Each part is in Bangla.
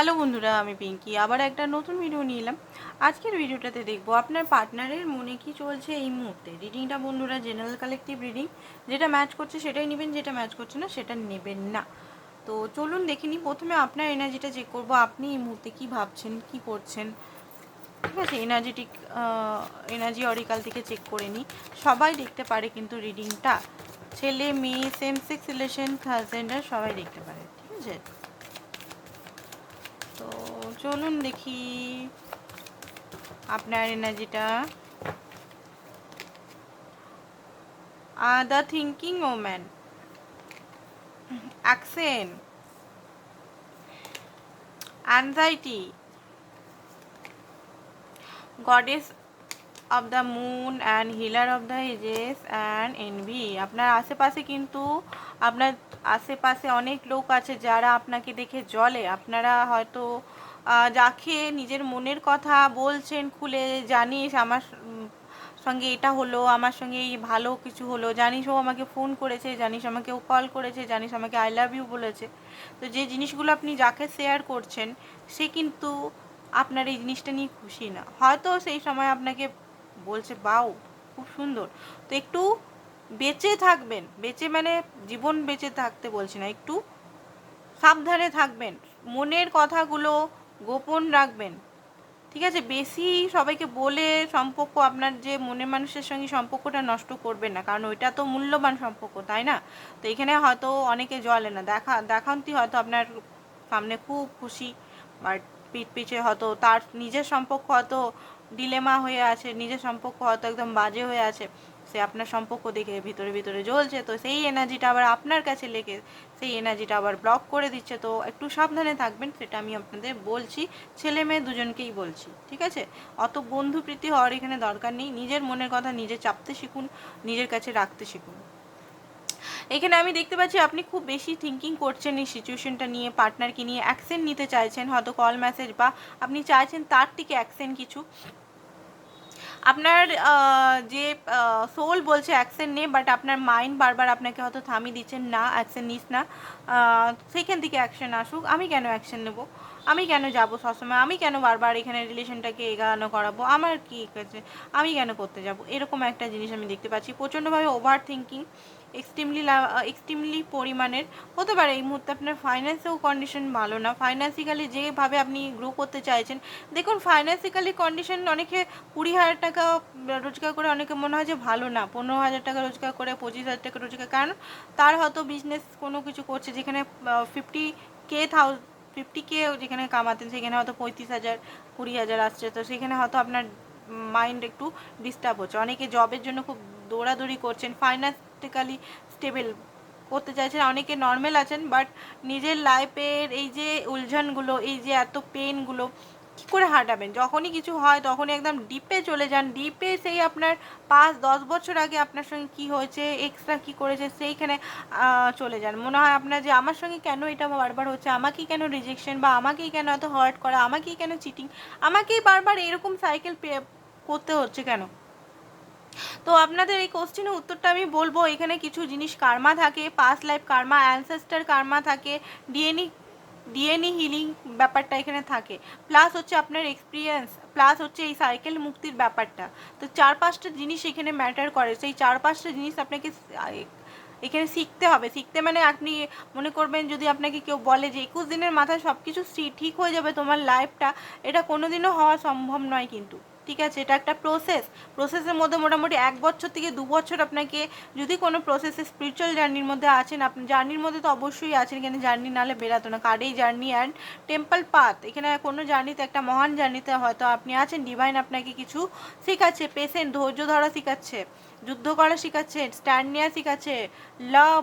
হ্যালো বন্ধুরা, আমি পিঙ্কি। আবার একটা নতুন ভিডিও নিয়ে এলাম। আজকের ভিডিওটাতে দেখব আপনার পার্টনারের মনে কি চলছে এই মুহূর্তে? রিডিংটা বন্ধুরা জেনারেল কালেকটিভ রিডিং যেটা ম্যাচ করছে সেটাই নেবেন, যেটা ম্যাচ করছে না সেটা নেবেন না। তো চলুন দেখে নিই। প্রথমে আপনার এনার্জিটা চেক করব। আপনি এই মুহূর্তে কি ভাবছেন, কি করছেন? ঠিক আছে এনার্জেটিক এনার্জি অরিকাল থেকে চেক করে নিই। সবাই দেখতে পারে কিন্তু রিডিংটা ছেলে, মেয়ে সেম সেক্স রিলেশন হাজব্যান্ডার সবাই দেখতে পারে। ঠিক আছে? তো চলুন দেখি আপনার এনার্জিটা। The thinking woman accent anxiety goddess of the moon and healer of the ages and envy আপনার আশেপাশে কিন্তু আপনার আশেপাশে অনেক লোক আছে যারা আপনাকে দেখে জলে আপনারা হয়তো যাকে নিজের মনের কথা বলছেন খুলে জানিস, আমার সঙ্গে এটা হলো, আমার সঙ্গে এই ভালো কিছু হলো। জানিস ও আমাকে ফোন করেছে, জানিস আমাকে ও কল করেছে, জানিস আমাকে আই লাভ ইউ বলেছে। তো যে জিনিসগুলো আপনি যাকে শেয়ার করছেন, সে কিন্তু আপনার এই জিনিসটা নিয়ে খুশি না। হয়তো সেই সময় আপনাকে বলছে, বাউ, খুব সুন্দর। তো একটু বেঁচে থাকবেন, বেঁচে মানে জীবন বেঁচে থাকতে বলছি না, একটু সাবধানে থাকবেন, মনের কথাগুলো গোপন রাখবেন। ঠিক আছে, বেশি সবাইকে বলে সম্পর্ক, আপনার যে মনের মানুষের সঙ্গে সম্পর্কটা নষ্ট করবেন না, কারণ ওইটা তো মূল্যবান সম্পর্ক, তাই না? তো এখানে হয়তো অনেকে জলে না, দেখা, দেখান্তি হয়তো আপনার সামনে খুব খুশি, বাট পিঠ পিছে হয়তো তার নিজের সম্পর্ক হয়তো ডিলেমা হয়ে আছে, নিজের সম্পর্ক হয়তো একদম বাজে হয়ে আছে, সে আপনার সম্পর্ক দেখে ভিতরে ভিতরে জ্বলছে, তো সেই এনার্জিটা আবার আপনার কাছে লেগে, সেই এনার্জিটা আবার ব্লক করে দিচ্ছে, তো একটু সাবধানে থাকবেন, সেটা আমি আপনাদের বলছি, ছেলে মেয়ে দুজনকেই বলছি, ঠিক আছে? অত বন্ধু প্রীতি হওয়ার এখানে দরকার নেই, নিজের মনের কথা নিজে চাপতে শিখুন, নিজের কাছে রাখতে শিখুন। এখানে আমি দেখতে পাচ্ছি আপনি খুব বেশি থিঙ্কিং করছেন এই সিচুয়েশনটা নিয়ে পার্টনারকে নিয়ে অ্যাকশন নিতে চাইছেন হয়তো কল মেসেজ বা আপনি চাইছেন তার থেকে অ্যাকশন কিছু। আপনার যে সোল বলছে অ্যাকশন নে বাট আপনার মাইন্ড বারবার আপনাকে হয়তো থামিয়ে দিচ্ছেন না অ্যাকশন নিস না। আহ, সেইখান থেকে অ্যাকশন আসুক আমি কেন অ্যাকশন নেব? আমি কেন যাব সবসময়? আমি কেন বারবার এখানে রিলেশনটাকে এগানো করাবো? আমার কি আমি কেন করতে যাব? এরকম একটা জিনিস আমি দেখতে পাচ্ছি। প্রচণ্ডভাবে ওভার থিঙ্কিং এক্সট্রিমলি এক্সট্রিমলি পরিমাণের। হতে পারে এই মুহূর্তে আপনার ফাইন্যান্সেও কন্ডিশন ভালো না। ফাইন্যান্সিক্যালি যেভাবে আপনি গ্রো করতে চাইছেন, দেখুন ফাইন্যান্সিক্যালি কন্ডিশন অনেকে কুড়ি হাজার টাকা রোজগার করে, অনেকে মনে হয় যে ভালো না, পনেরো হাজার টাকা রোজগার করে, পঁচিশ হাজার টাকা রোজগার কারণ তার হয়তো বিজনেস কোনো কিছু করছে যেখানে ফিফটি কে থাউজ ফিফটি কে যেখানে কামাতেন, সেখানে হয়তো পঁয়ত্রিশ হাজার, কুড়ি হাজার আসছে। তো সেখানে হয়তো আপনার মাইন্ড একটু ডিস্টার্ব হচ্ছে। অনেকে জবের জন্য খুব দৌড়াদৌড়ি করছেন ফাইন্যান্সিক্যালি স্টেবল করতে চাইছেন। অনেকে নর্মাল আছেন বাট নিজের লাইফের এই যে উলঝনগুলো, এই যে এত পেনগুলো কী করে হাঁটাবেন? যখনই কিছু হয়, তখনই একদম ডিপে চলে যান। ডিপে সেই আপনার পাঁচ, দশ বছর আগে আপনার সঙ্গে কি হয়েছে এক্সট্রা কি করেছে, সেইখানে চলে যান। মনে হয় আপনার যে আমার সঙ্গে কেন এটা বারবার হচ্ছে, আমাকেই কেন রিজেকশন বা আমাকেই কেন এত হার্ট করা, আমাকেই কেন চিটিং আমাকেই বারবার এরকম সাইকেল করতে হচ্ছে কেন? তো আপনাদের এই কোশ্চেনের উত্তরটা আমি বলব, এখানে কিছু জিনিস কার্মা থাকে past life karma ancestor karma থাকে ডিএনই ডিএনই হিলিং ব্যাপারটা এখানে থাকে। প্লাস হচ্ছে আপনার এক্সপিরিয়েন্স প্লাস হচ্ছে এই সাইকেল মুক্তির ব্যাপারটা। তো চার পাঁচটা জিনিস এখানে ম্যাটার করে। সেই চার পাঁচটা জিনিস আপনাকে এখানে শিখতে হবে। শিখতে মানে আপনি মনে করবেন যদি আপনাকে কেউ বলে যে একুশ দিনের মাথায় সব কিছু ঠিক হয়ে যাবে তোমার লাইফটা এটা কোনোদিনও হওয়া সম্ভব নয় কিন্তু। ঠিক আছে, এটা একটা প্রসেস প্রসেসের মধ্যে মোটামুটি এক বছর থেকে দু বছর আপনাকে যদি কোনো প্রসেসে স্পিরিচুয়াল জার্নির মধ্যে আছেন আপনি জার্নির মধ্যে তো অবশ্যই আছেন, এখানে জার্নি নালে বেরাতো না। কার্ডেই জার্নি অ্যান্ড টেম্পল পাথ এখানে কোনো জার্নিতে একটা মহান জার্নিতে হয়তো আপনি আছেন ডিভাইন আপনাকে কিছু শেখাচ্ছে পেশেন্ট ধৈর্য ধরা শেখাচ্ছে, যুদ্ধ করা শেখাচ্ছে স্ট্যান্ড নেওয়া শেখাচ্ছে লাভ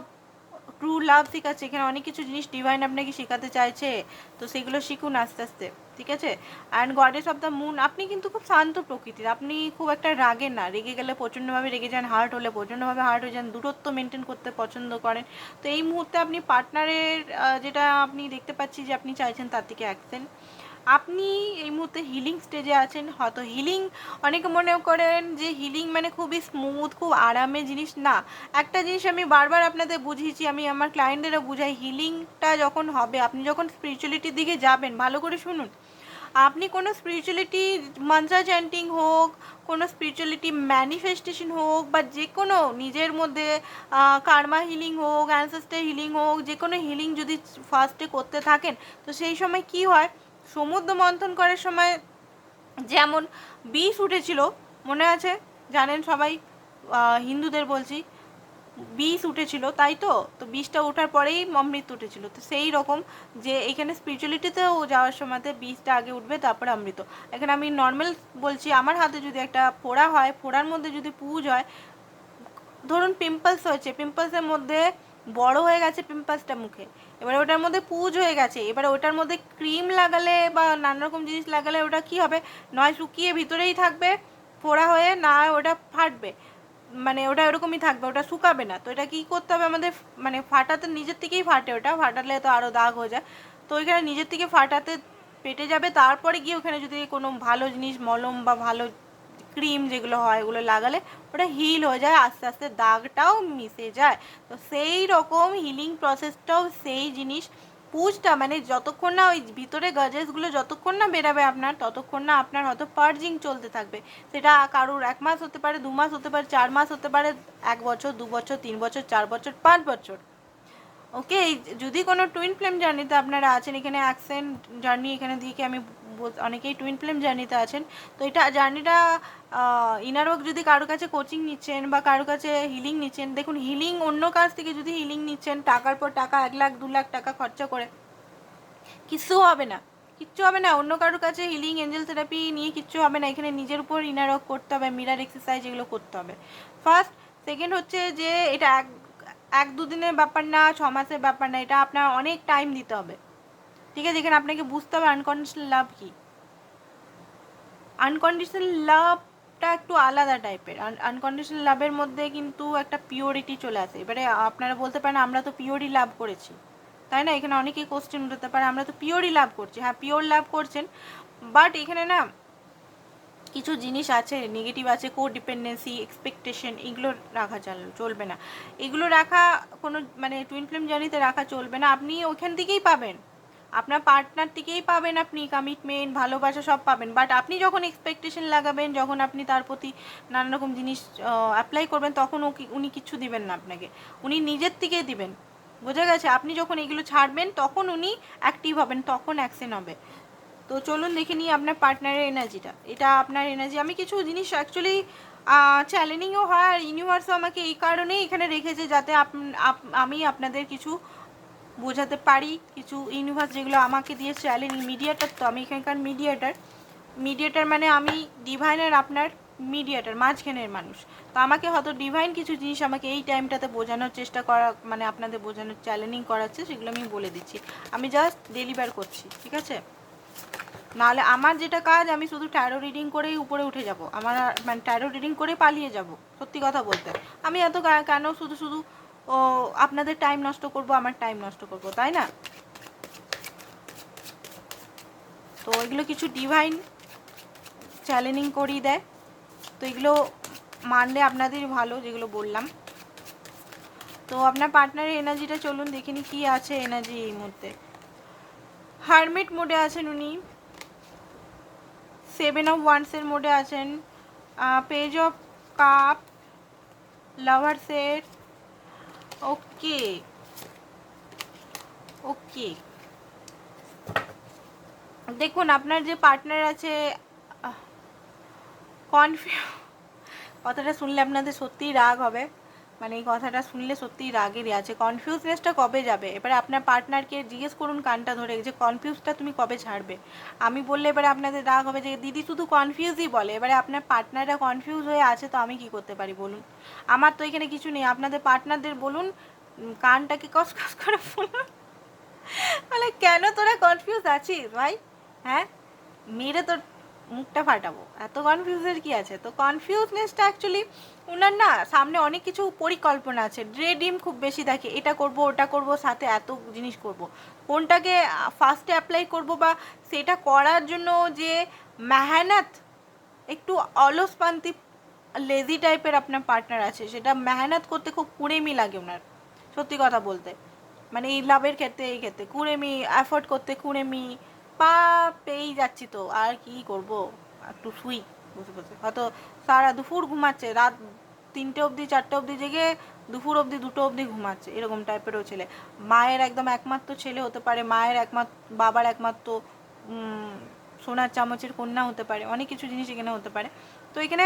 ট্রু লাভ শেখাচ্ছে এখানে অনেক কিছু জিনিস ডিভাইন আপনাকে শেখাতে চাইছে, তো সেগুলো শিখুন আস্তে আস্তে, ঠিক আছে? And goddess of the moon আপনি কিন্তু খুব শান্ত প্রকৃতির, আপনি খুব একটা রাগে না, রেগে গেলে প্রচণ্ডভাবে রেগে যান হার্ট হলে প্রচণ্ডভাবে হার্ট হয়ে যান, দূরত্ব মেনটেন করতে পছন্দ করেন। তো এই মুহূর্তে আপনি পার্টনারের যেটা আপনি দেখতে পাচ্ছি যে আপনি চাইছেন তার থেকে অ্যাকশন আপনি এই মুহূর্তে হিলিং স্টেজে আছেন, হয়তো হিলিং অনেকে মনে করেন যে হিলিং মানে খুবই স্মুথ খুব আরামের জিনিস না। একটা জিনিস আমি বারবার আপনাদের বুঝিয়েছি, আমি আমার ক্লায়েন্টদেরও বুঝাই হিলিংটা যখন হবে, আপনি যখন স্পিরিচুয়ালিটির দিকে যাবেন, ভালো করে শুনুন। আপনি কোনো স্পিরিচুয়ালিটি মন্ত্রা চ্যান্টিং হোক, কোনো স্পিরিচুয়ালিটি ম্যানিফেস্টেশন হোক, বা যে কোনো নিজের মধ্যে কার্মা হিলিং হোক অ্যানসেস্টার হিলিং হোক যে কোনো হিলিং যদি ফার্স্টে করতে থাকেন, তো সেই সময় কি হয়? সমুদ্র মন্থন করার সময় যেমন বিষ উঠেছিল, মনে আছে? জানেন সবাই? হিন্দুদের বলছি। বিষ উঠেছিল, তাই তো? তো বিষটা ওঠার পরেই অমৃত উঠেছিল। তো সেই রকম যে এখানে স্পিরিচুয়ালিটিতেও যাওয়ার সময়তে বিষটা আগে উঠবে, তারপরে অমৃত। এখানে আমি নর্মাল বলছি, আমার হাতে যদি একটা ফোড়া হয় ফোড়ার মধ্যে যদি পুজ হয়, ধরুন পিম্পলস হয়েছে পিম্পলসের মধ্যে বড় হয়ে গেছে পিম্পলসটা মুখে। এবারে ওটার মধ্যে পুজ হয়ে গেছে। এবারে ওটার মধ্যে ক্রিম লাগালে বা নানা রকম জিনিস লাগালে ওটা কি হবে? নয় শুকিয়ে ভিতরেই থাকবে, ফোড়া হয়ে না ওটা ফাটবে। মানে ওটা এরকমই থাকবে, ওটা শুকাবে না। তো এটা কি করতে হবে আমাদের মানে ফাটাতে নিজের থেকেই ফাটে ওটা, ফাটালে তো আরও দাগ হয়ে যায়। তো ওইখানে নিজের থেকে ফাটাতে পেটে যাবে, তারপরে গিয়ে ওখানে যদি কোনো ভালো জিনিস, মলম বা ভালো ক্রিম যেগুলো হয় ওগুলো লাগালে ওটা হিল হয়ে যায়, আস্তে আস্তে দাগটাও মিশে যায়। তো সেই রকম হিলিং প্রসেসটাও সেই জিনিস। পুজটা মানে যতক্ষণ না ওই ভিতরে গজেসগুলো যতক্ষণ না বেরাবে আপনার, ততক্ষণ না আপনার হয়তো পার্জিং চলতে থাকবে। সেটা কারোর এক মাস হতে পারে, দু মাস হতে পারে, চার মাস হতে পারে, এক বছর, দু বছর, তিন বছর, চার বছর, পাঁচ বছর। ওকে যদি কোনো টুইন ফ্লেম জার্নিতে আপনারা আছেন, এখানে অ্যাক্সেন্ট জার্নি এখানে দিকে আমি অনেকেই টুইন ফ্লেম জার্নিতে আছেন, তো এটা জার্নিটা ইনার ওয়ার্ক যদি কারোর কাছে কোচিং নিচ্ছেন বা কারোর কাছে হিলিং নিচ্ছেন, দেখুন হিলিং অন্য কাছ থেকে যদি হিলিং নিচ্ছেন, টাকার পর টাকা, এক লাখ, দু লাখ টাকা খরচা করে, কিচ্ছু হবে না, কিচ্ছু হবে না, অন্য কারোর কাছে হিলিং এঞ্জেল থেরাপি নিয়ে কিচ্ছু হবে না, এখানে নিজের উপর ইনার ওয়ার্ক করতে হবে মিরার এক্সারসাইজ এগুলো করতে হবে। ফার্স্ট সেকেন্ড হচ্ছে যে এটা এক এক দুদিনের ব্যাপার না, ছ মাসের ব্যাপার না, এটা আপনার অনেক টাইম দিতে হবে। ঠিক আছে, এখানে আপনাকে বুঝতে হবে আনকন্ডিশনাল লাভ কি। আনকন্ডিশনাল লাভটা একটু আলাদা টাইপের আনকন্ডিশনাল লাভের মধ্যে কিন্তু একটা পিওরিটি চলে আসে। এবারে আপনারা বলতে পারেন, আমরা তো পিওরই লাভ করেছি। তাই না? এখানে অনেকেই কোশ্চেন উঠাতে পারে, আমরা তো পিওরই লাভ করছি। হ্যাঁ পিওর লাভ করছেন বাট এখানে না কিছু জিনিস আছে নেগেটিভ আছে কো ডিপেন্ডেন্সি এক্সপেকটেশন এগুলো রাখা চাল, চলবে না। এগুলো রাখা কোনো মানে টুইন ফ্লেম জার্নিতে রাখা চলবে না। আপনি ওখান থেকেই পাবেন। আপনার পার্টনার থেকেই পাবেন আপনি কমিটমেন্ট ভালোবাসা সব পাবেন। বাট আপনি যখন এক্সপেকটেশন লাগাবেন, যখন আপনি তার প্রতি নানা রকম জিনিস অ্যাপ্লাই করবেন, তখন ও উনি কিচ্ছু দিবেন না আপনাকে। উনি নিজের থেকেই দিবেন। বোঝা গেছে? আপনি যখন এগুলো ছাড়বেন, তখন উনি অ্যাক্টিভ হবেন, তখন অ্যাকশন হবে। তো চলুন দেখে নিই আপনার পার্টনারের এনার্জিটা এটা আপনার এনার্জি আমি কিছু জিনিস অ্যাকচুয়ালি চ্যালেঞ্জিংও হয় আর ইউনিভার্সও আমাকে এই কারণেই এখানে রেখেছে যাতে আমি আপনাদের কিছু বোঝাতে পারি। কিছু ইউনিভার্স যেগুলো আমাকে দিয়ে চ্যালেঞ্জ মিডিয়াটার তো আমি এখানকার মিডিয়েটার মিডিয়েটার মানে আমি ডিভাইনের আপনার মিডিয়েটার মাঝখানের মানুষ। তো আমাকে হয়তো ডিভাইন কিছু জিনিস আমাকে এই টাইমটাতে বোঝানোর চেষ্টা করা মানে আপনাদের বোঝানোর চ্যালেঞ্জিং করাচ্ছে, সেগুলো আমি বলে দিচ্ছি। আমি জাস্ট ডেলিভার করছি, ঠিক আছে? নাহলে আমার যেটা কাজ, আমি শুধু ট্যারো রিডিং করেই উপরে উঠে যাব। আমার মানে ট্যারো রিডিং করে পালিয়ে যাব, সত্যি কথা বলতে। আমি এত কেন শুধু শুধু, ও, আপনাদের টাইম নষ্ট করব, আমার টাইম নষ্ট করব, তাই না? তো এগুলো কিছু ডিভাইন চ্যালেঞ্জিং করিয়ে দেয়। তো এগুলো মানলে আপনাদেরই ভালো, যেগুলো বললাম। তো আপনার পার্টনারের এনার্জিটা চলুন, দেখে নি কী আছে এনার্জি এই মুহূর্তে। হারমিট মোডে আছেন উনি। সেভেন অফ ওয়ান্সের মোডে আছেন। পেজ অফ কাপ লাভার্সের ওকে ওকে দেখুন, আপনার যে পার্টনার আছে কনফিউ কথাটা শুনলে আপনাদের সত্যিই রাগ হবে। মানে এই কথাটা শুনলে সত্যিই রাগেরই আছে। কনফিউজনেসটা কবে যাবে? এবারে আপনার পার্টনারকে জিজ্ঞেস করুন কানটা ধরে যে কনফিউজটা তুমি কবে ছাড়বে? আমি বললে এবারে আপনাদের রাগ হবে যে দিদি শুধু কনফিউজই বলে। এবারে আপনার পার্টনাররা কনফিউজ হয়ে আছে তো আমি কি করতে পারি বলুন? আমার তো এখানে কিছু নেই। আপনাদের পার্টনারদের বলুন কানটাকে কস কস করে বলুন। মানে কেন তোরা কনফিউজ আছিস ভাই? হ্যাঁ? মেরে তোর মুখটা ফাটাবো। এত কনফিউজের কি আছে? তো কনফিউজনেসটা অ্যাকচুয়ালি ওনার না সামনে অনেক কিছু পরিকল্পনা আছে। ড্রিম খুব বেশি থাকে এটা করব, ওটা করব, সাথে এত জিনিস করব। কোনটাকে ফার্স্টে অ্যাপ্লাই করব বা সেটা করার জন্য যে মেহনত, একটু অলসপান্তি লেজি টাইপের আপনার পার্টনার আছে। সেটা মেহনত করতে খুব কুড়েমি লাগে ওনার সত্যি কথা বলতে। মানে এই লাভের ক্ষেত্রে, এই ক্ষেত্রে কুড়েমি অ্যাফোর্ড করতে কুড়েমি পা পেয়েই যাচ্ছি তো, আর কি করব? একটু শুই, বসে বসে। হয়তো সারা দুপুর ঘুমাচ্ছে, রাত তিনটে অবধি, চারটে অবধি জেগে দুপুর অবধি, দুটো অবধি ঘুমাচ্ছে, এরকম টাইপেরও ছেলে। মায়ের একদম একমাত্র ছেলে হতে পারে, মায়ের একমাত্র, বাবার একমাত্র সোনার চামচের কন্যা হতে পারে, অনেক কিছু জিনিস এখানে হতে পারে। তো এখানে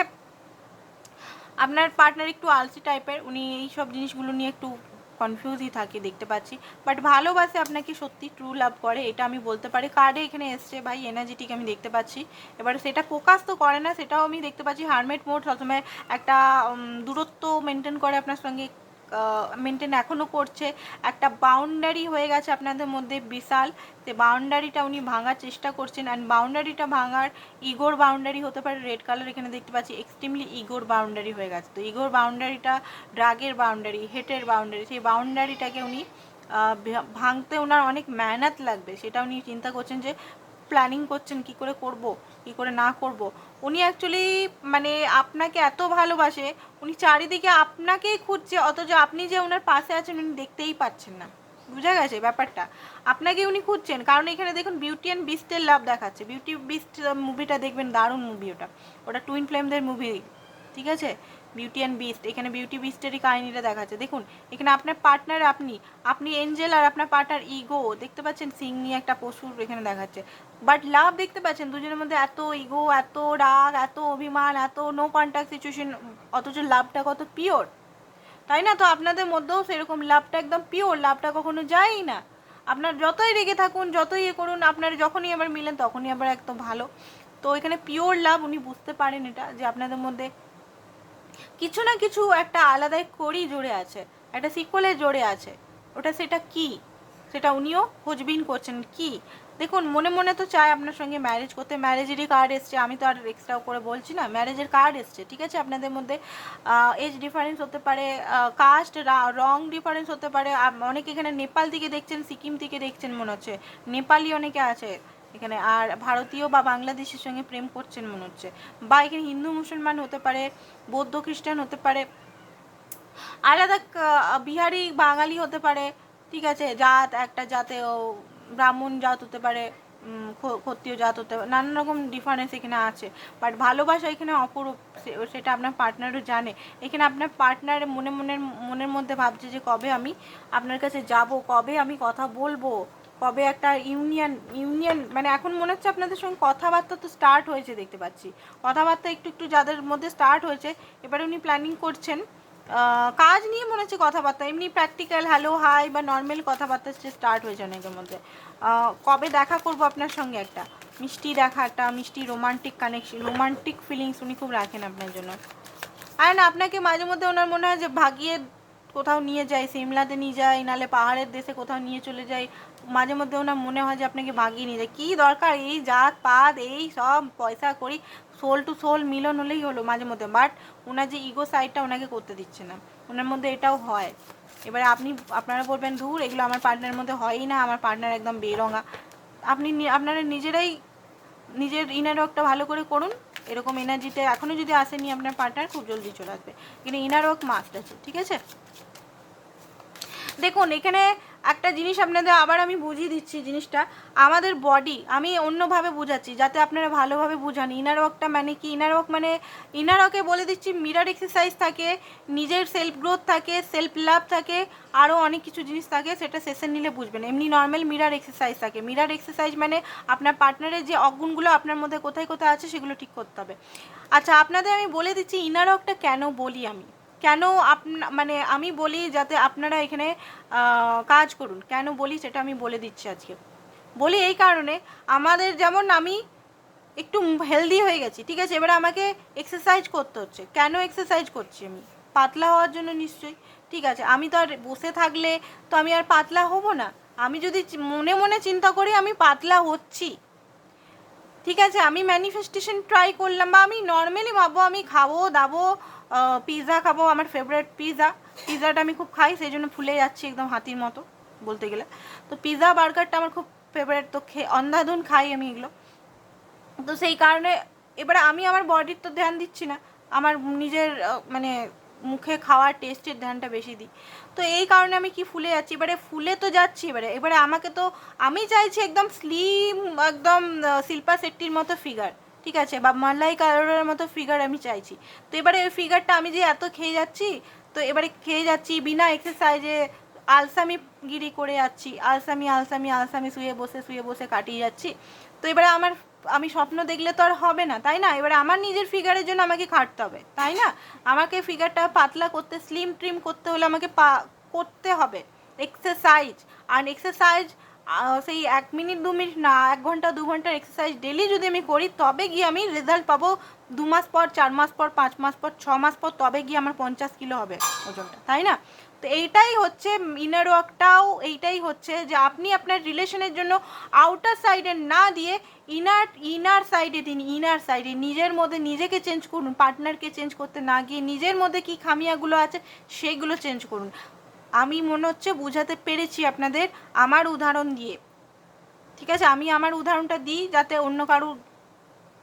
আপনার পার্টনার একটু আলসি টাইপের উনি এই সব জিনিসগুলো নিয়ে একটু কনফিউজই থাকি, দেখতে পাচ্ছি। বাট ভালোবাসে আপনাকে সত্যি ট্রু লাভ করে, এটা আমি বলতে পারি। কার্ডে এখানে এসছে, ভাই এনার্জেটিক আমি দেখতে পাচ্ছি। এবার সেটা ফোকাস তো করে না, সেটাও আমি দেখতে পাচ্ছি। হারমেট মোড সবসময় একটা দূরত্ব মেনটেন করে আপনার সঙ্গে। মেনটেন এখনও করছে। একটা বাউন্ডারি হয়ে গেছে আপনাদের মধ্যে বিশাল। সে বাউন্ডারিটা উনি ভাঙার চেষ্টা করছেন অ্যান্ড বাউন্ডারিটা ভাঙার ইগোর বাউন্ডারি হতে পারে রেড কালার এখানে দেখতে পাচ্ছি এক্সট্রিমলি ইগোর বাউন্ডারি হয়ে গেছে। তো ইগোর বাউন্ডারিটা ড্রাগের বাউন্ডারি হেটের বাউন্ডারি সেই বাউন্ডারিটাকে উনি ভাঙতে ওনার অনেক মেহনত লাগবে। সেটা উনি চিন্তা করছেন যে প্ল্যানিং করছেন, কি করে করব, কি করে না করব। উনি অ্যাকচুয়ালি মানে আপনাকে এত ভালোবাসে, উনি চারিদিকে আপনাকেই খুঁজছে, অথচ আপনি যে ওনার পাশে আছেন, উনি দেখতেই পাচ্ছেন না। বুঝা গেছে ব্যাপারটা? আপনাকে উনি খুঁজছেন। কারণ এখানে দেখুন বিউটি অ্যান্ড বিস্টের লাভ দেখাচ্ছে। বিউটি বিস্ট মুভিটা দেখবেন, দারুণ মুভি ওটা। ওটা টুইন ফ্লেমদের মুভি ঠিক আছে? বিউটি অ্যান্ড বিস্ট এখানে বিউটি বিস্টেরই কাহিনীটা দেখাচ্ছে। দেখুন, এখানে আপনার পার্টনার আপনি আপনি এঞ্জেল আর আপনার পার্টনার ইগো দেখতে পাচ্ছেন সিং নিয়ে একটা পশুর এখানে দেখাচ্ছে। বাট লাভ দেখতে পাচ্ছেন, দুজনের মধ্যে এত ইগো এত রাগ, এত অভিমান, এত নো কন্ট্যাক্ট সিচুয়েশন অথচ লাভটা কত পিওর তাই না? তো আপনাদের মধ্যেও সেরকম লাভটা একদম পিওর লাভটা কখনো যায়ই না। আপনার যতই রেগে থাকুন, যতই ইয়ে করুন, আপনার যখনই আবার মিলেন, তখনই আবার একদম ভালো। তো এখানে পিওর লাভ উনি বুঝতে পারেন এটা, যে আপনাদের মধ্যে কিছু না কিছু একটা আলাদাই করি জুড়ে আছে, একটা সিকোয়েলে জড়ে আছে। ওটা সেটা কি? সেটা উনিও খোঁজবিন করছেন কি? দেখুন, মনে মনে তো চায় আপনার সঙ্গে ম্যারেজ করতে। ম্যারেজেরই কার্ড এসছে, আমি তো আর এক্সট্রা করে বলছি না ম্যারেজের কার্ড এসছে, ঠিক আছে? আপনাদের মধ্যে এজ ডিফারেন্স হতে পারে কাস্ট রং ডিফারেন্স হতে পারে। অনেকে এখানে নেপাল থেকে দেখছেন, সিকিম থেকে দেখছেন মনে হচ্ছে। নেপালি অনেকে আছে। এখানে। আর ভারতীয় বা বাংলাদেশের সঙ্গে প্রেম করছেন মনে হচ্ছে। বা এখানে হিন্দু, মুসলমান হতে পারে, বৌদ্ধ খ্রিস্টান হতে পারে, আলাদা বিহারি, বাঙালি হতে পারে, ঠিক আছে, জাত, একটা জাতে ব্রাহ্মণ জাত হতে পারে ক্ষত্রিয় জাত হতে পারে, নানান রকম ডিফারেন্স এখানে আছে। বাট ভালোবাসা এখানে অপরূপ সেটা আপনার পার্টনারও জানে। এখানে আপনার পার্টনার মনে মনের মনের মধ্যে ভাবছে যে কবে আমি আপনার কাছে যাব, কবে আমি কথা বলব। কবে একটা ইউনিয়ন ইউনিয়ন মানে এখন মনে হচ্ছে আপনাদের সঙ্গে কথাবার্তা তো স্টার্ট হয়েছে দেখতে পাচ্ছি। কথাবার্তা একটু একটু যাদের মধ্যে স্টার্ট হয়েছে, এবারে উনি প্ল্যানিং করছেন। কাজ নিয়ে মনে হচ্ছে কথাবার্তা, এমনি প্র্যাকটিক্যাল হ্যালো হাই বা নর্মাল কথাবার্তা স্টার্ট হয়েছে অনেকের মধ্যে। কবে দেখা করব আপনার সঙ্গে একটা? মিষ্টি দেখা একটা মিষ্টি রোমান্টিক কানেকশন রোমান্টিক ফিলিংস উনি খুব রাখেন আপনার জন্য। আর না, আপনাকে মাঝে মধ্যে ওনার মনে হয় যে ভাগিয়ে কোথাও নিয়ে যায় সিমলাতে নিয়ে যায় নালে পাহাড়ের দেশে কোথাও নিয়ে চলে যায় মাঝে মধ্যে ওনার মনে হয় যে আপনাকে ভাগিয়ে নিয়ে যায় কী দরকার? এই জাত, পাত, এই সব পয়সা করি, সোল টু সোল মিলন হলেই হলো মাঝে মধ্যে। বাট ওনার যে ইগো সাইডটা ওনাকে করতে দিচ্ছে না। ওনার মধ্যে এটাও হয়। এবারে আপনি, আপনারা বলবেন দূর এগুলো আমার পার্টনারের মধ্যে হয়ই না, আমার পার্টনার একদম বেরঙা। আপনি আপনারা নিজেরাই, নিজের ইনার ওয়ার্কটা ভালো করে করুন। এরকম এনার্জিতে এখনও যদি আসেনি আপনার পার্টনার খুব জলদি চলে আসবে। কিন্তু ইনার ওয়ার্ক মাস্ট আছে, ঠিক আছে? দেখুন, এখানে একটা জিনিস আপনাদের আবার আমি বুঝিয়ে দিচ্ছি জিনিসটা। আমাদের বডি আমি অন্যভাবে বোঝাচ্ছি, যাতে আপনারা ভালোভাবে বুঝান। ইনার মানে কি? ইনার মানে ইনার বলে দিচ্ছি মিরার এক্সারসাইজ থাকে, নিজের সেলফ গ্রোথ থাকে সেলফ লাভ থাকে আরও অনেক কিছু জিনিস থাকে, সেটা সেশন নিলে বুঝবেন। এমনি নর্মাল মিরার এক্সারসাইজ থাকে। মিরার এক্সারসাইজ মানে আপনার পার্টনারের যে অগুণগুলো আপনার মধ্যে কোথায় কোথায় আছে, সেগুলো ঠিক করতে হবে। আচ্ছা আপনাদের আমি বলে দিচ্ছি ইনার কেন বলি আমি? কেন আপনা মানে আমি বলি যাতে আপনারা এখানে কাজ করুন। কেন বলি সেটা আমি বলে দিচ্ছি আজকে। বলি এই কারণে আমাদের যেমন আমি একটু হেলদি হয়ে গেছি, ঠিক আছে? এবারে আমাকে এক্সারসাইজ করতে হচ্ছে। কেন এক্সারসাইজ করছি আমি? পাতলা হওয়ার জন্য নিশ্চয়ই, ঠিক আছে? আমি তো আর বসে থাকলে তো আমি আর পাতলা হব না। আমি যদি মনে মনে চিন্তা করি আমি পাতলা হচ্ছি। ঠিক আছে, আমি ম্যানিফেস্টেশন ট্রাই করলাম বা আমি নর্মালি ভাবো আমি খাব, দাবো পিৎজা খাব, আমার ফেভারিট পিৎজা পিৎজাটা আমি খুব খাই, সেই জন্য ফুলে যাচ্ছি একদম হাতির মতো বলতে গেলে। তো পিৎজা বার্গারটা আমার খুব ফেভারিট তো খেয়ে অন্ধাধুন খাই আমি এগুলো। তো সেই কারণে এবারে আমি আমার বডির তো ধ্যান দিচ্ছি না, আমার নিজের মানে মুখে খাওয়ার টেস্টের ধ্যানটা বেশি দিই। তো এই কারণে আমি কি ফুলে যাচ্ছি? এবারে ফুলে তো যাচ্ছি, এবারে এবারে আমাকে তো, আমি চাইছি একদম স্লিম একদম শিল্পা শেট্টির মতো ফিগার ঠিক আছে? বা মালাই কারোরের মতো ফিগার আমি চাইছি। তো এবারে ওই ফিগারটা আমি যে এত খেয়ে যাচ্ছি, তো এবারে খেয়ে যাচ্ছি বিনা এক্সারসাইজে আলসামি গিরি করে যাচ্ছি, আলসামি আলসামি আলসামি শুয়ে বসে শুয়ে বসে কাটিয়ে যাচ্ছি। তো এবারে আমার আমি স্বপ্ন দেখলে তো আর হবে না, তাই না? এবারে আমার নিজের ফিগারের জন্য আমাকে খাটতে হবে, তাই না? আমাকে ফিগারটা পাতলা করতে স্লিম ট্রিম করতে হলে আমাকে পা, করতে হবে। এক্সারসাইজ আর এক্সারসাইজ সেই এক মিনিট, দু মিনিট, না, এক ঘণ্টা, দু ঘণ্টার এক্সারসাইজ ডেলি যদি আমি করি, তবে গিয়ে আমি রেজাল্ট পাবো দু মাস পর, চার মাস পর, পাঁচ মাস পর, ছ মাস পর, তবে গিয়ে আমার পঞ্চাশ কিলো হবে ওজনটা, তাই না? তো এইটাই হচ্ছে ইনার ওয়ার্কটাও এইটাই হচ্ছে যে আপনি আপনার রিলেশনের জন্য আউটার সাইডে না দিয়ে ইনার ইনার সাইডে দিন ইনার সাইডে নিজের মধ্যে নিজেকে চেঞ্জ করুন পার্টনারকে চেঞ্জ করতে না গিয়ে নিজের মধ্যে কি খামিয়াগুলো আছে সেগুলো চেঞ্জ করুন। আমি মনে হচ্ছে বোঝাতে পেরেছি আপনাদের আমার উদাহরণ দিয়ে। ঠিক আছে? আমি আমার উদাহরণটা দিই যাতে অন্য কারুর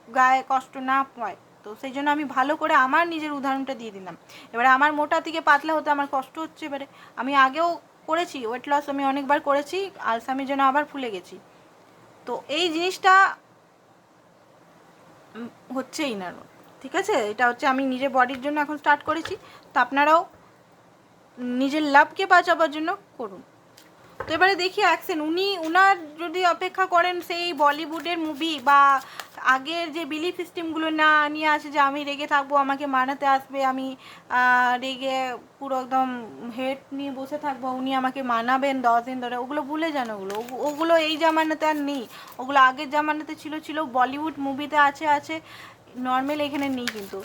গায়ে কষ্ট না হয়। তো সেই জন্য আমি ভালো করে আমার নিজের উদাহরণটা দিয়ে দিলাম। এবারে আমার মোটা থেকে পাতলা হতে আমার কষ্ট হচ্ছে, এবারে আমি আগেও করেছি ওয়েট লস আমি অনেকবার করেছি আলসামির জন্য আবার ফুলে গেছি। তো এই জিনিসটা হচ্ছেই না। ঠিক আছে? এটা হচ্ছে আমি নিজের বডির জন্য এখন স্টার্ট করেছি, তো আপনারাও নিজের লাভকে বাঁচাবার জন্য করুন। তো এবারে দেখি অ্যাকশন। উনি, উনার যদি অপেক্ষা করেন সেই বলিউডের মুভি বা আগের যে বিলিফ সিস্টেমগুলো না নিয়ে আসে যে আমি রেগে থাকব, আমাকে মানাতে আসবে, আমি রেগে পুরো একদম হেড নিয়ে বসে থাকব, উনি আমাকে মানাবেন দশ দিন ধরে, ওগুলো ভুলে যান ওগুলো। ওগু- ওগুলো এই জামানাতে আর নেই। ওগুলো আগের জামানাতে ছিল ছিল, বলিউড মুভিতে আছে আছে নর্মাল এখানে নেই কিন্তু।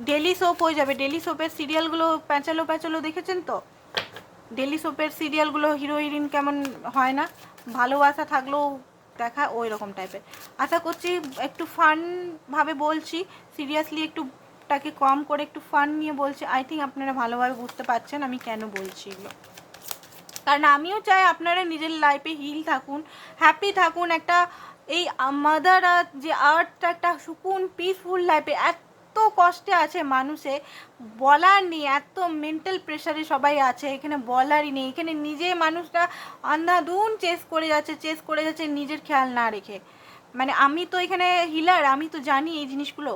ডেলি সোপ হয়ে যাবে। ডেলি সোপের সিরিয়ালগুলো প্যাঁচালো প্যাঁচালো দেখেছেন তো? ডেলি সোপের সিরিয়ালগুলো হিরো হিরোইন কেমন হয় না? ভালোবাসা থাকলেও দেখা ওই রকম টাইপের আশা করছি একটু ফান ভাবে বলছি। সিরিয়াসলি একটু টাকে কম করে একটু ফান নিয়ে বলছি। আই থিঙ্ক আপনারা ভালোভাবে বুঝতে পারছেন আমি কেন বলছি এগুলো। কারণ আমিও চাই আপনারা নিজের লাইফে হিল থাকুন হ্যাপি থাকুন। একটা এই মাদার আর্থ যে আর্থটা একটা সুকুন পিসফুল লাইফে এত কষ্টে আছে মানুষে। বলার নেই, এত মেন্টাল প্রেশারে সবাই আছে, এখানে বলারই নেই। এখানে নিজে মানুষটা আন্ধাধুন চেস করে যাচ্ছে চেস করে যাচ্ছে নিজের খেয়াল না রেখে। মানে আমি তো এখানে হিলার আমি তো জানি এই জিনিসগুলো।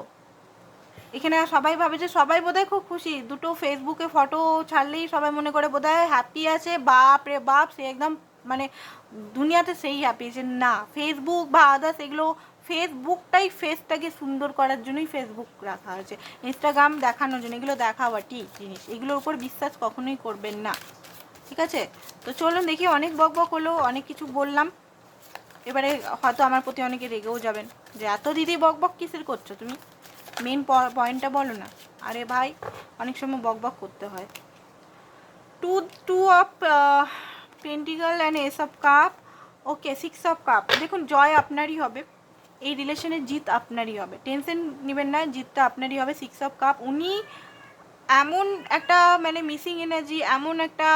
এখানে সবাই ভাবে যে সবাই বোধহয় খুব খুশি। দুটো ফেসবুকে ফটো ছাড়লেই সবাই মনে করে বোধহয় হ্যাপি আছে, বাপ রে বাপ, সে একদম মানে দুনিয়াতে সেই হ্যাপি যে না ফেসবুক বা আদার্স এগুলো ফেসবুকটাই ফেসটাকে সুন্দর করার জন্যই ফেসবুক রাখা হয়েছে। ইনস্টাগ্রাম দেখানোর জন্য, এগুলো ঠিক জিনিস। এগুলোর উপর বিশ্বাস কখনোই করবেন না। ঠিক আছে? তো চলুন দেখি, অনেক বক বক হলো, অনেক কিছু বললাম। এবারে হয়তো আমার প্রতি অনেকে রেগেও যাবেন। যে এত দিদি বক বক কিসের করছ তুমি? মেন পয়েন্টটা বলো না। আরে ভাই, অনেক সময় বক বক করতে হয়। Two two of pentacle and ace of cup okay six of cup দেখুন, জয় আপনারই হবে। এই রিলেশনের জিত আপনারই হবে। টেনশন নেবেন না, জিতটা আপনারই হবে সিক্স অফ কাপ উনি এমন একটা মানে মিসিং এনার্জি এমন একটা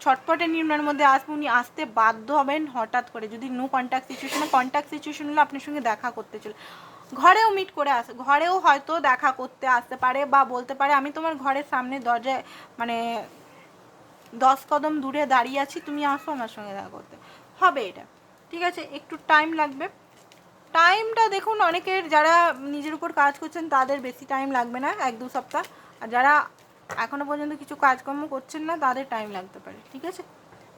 ছটপটে নির্মাণের মধ্যে আসবে, উনি আসতে বাধ্য হবেন হঠাৎ করে। যদি নো কন্ট্যাক্ট সিচুয়েশনে কন্ট্যাক্ট সিচুয়েশন হলে আপনার সঙ্গে দেখা করতে চলে। ঘরেও মিট করে আসে, ঘরেও হয়তো দেখা করতে আসতে পারে বা বলতে পারে, আমি তোমার ঘরের সামনে দরজায় মানে দশ কদম দূরে দাঁড়িয়ে আছি, তুমি আসো আমার সঙ্গে দেখা করতে। হবে এটা। ঠিক আছে, একটু টাইম লাগবে। টাইমটা দেখুন, অনেকের যারা নিজের উপর কাজ করছেন, তাদের বেশি টাইম লাগবে না, এক দু সপ্তাহ। আর যারা এখনও পর্যন্ত কিছু কাজকর্ম করছেন না, তাদের টাইম লাগতে পারে, ঠিক আছে?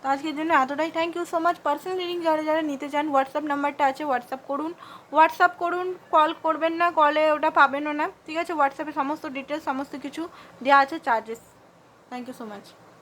তো আজকের জন্য এতটাই। Thank you so much personal reading যারা যারা নিতে চান হোয়াটসঅ্যাপ নাম্বারটা আছে হোয়াটসঅ্যাপ করুন। হোয়াটসঅ্যাপ করুন কল করবেন না কলে ওটা পাবেনও না, ঠিক আছে? হোয়াটসঅ্যাপে সমস্ত ডিটেলস সমস্ত কিছু দেওয়া আছে charges thank you so much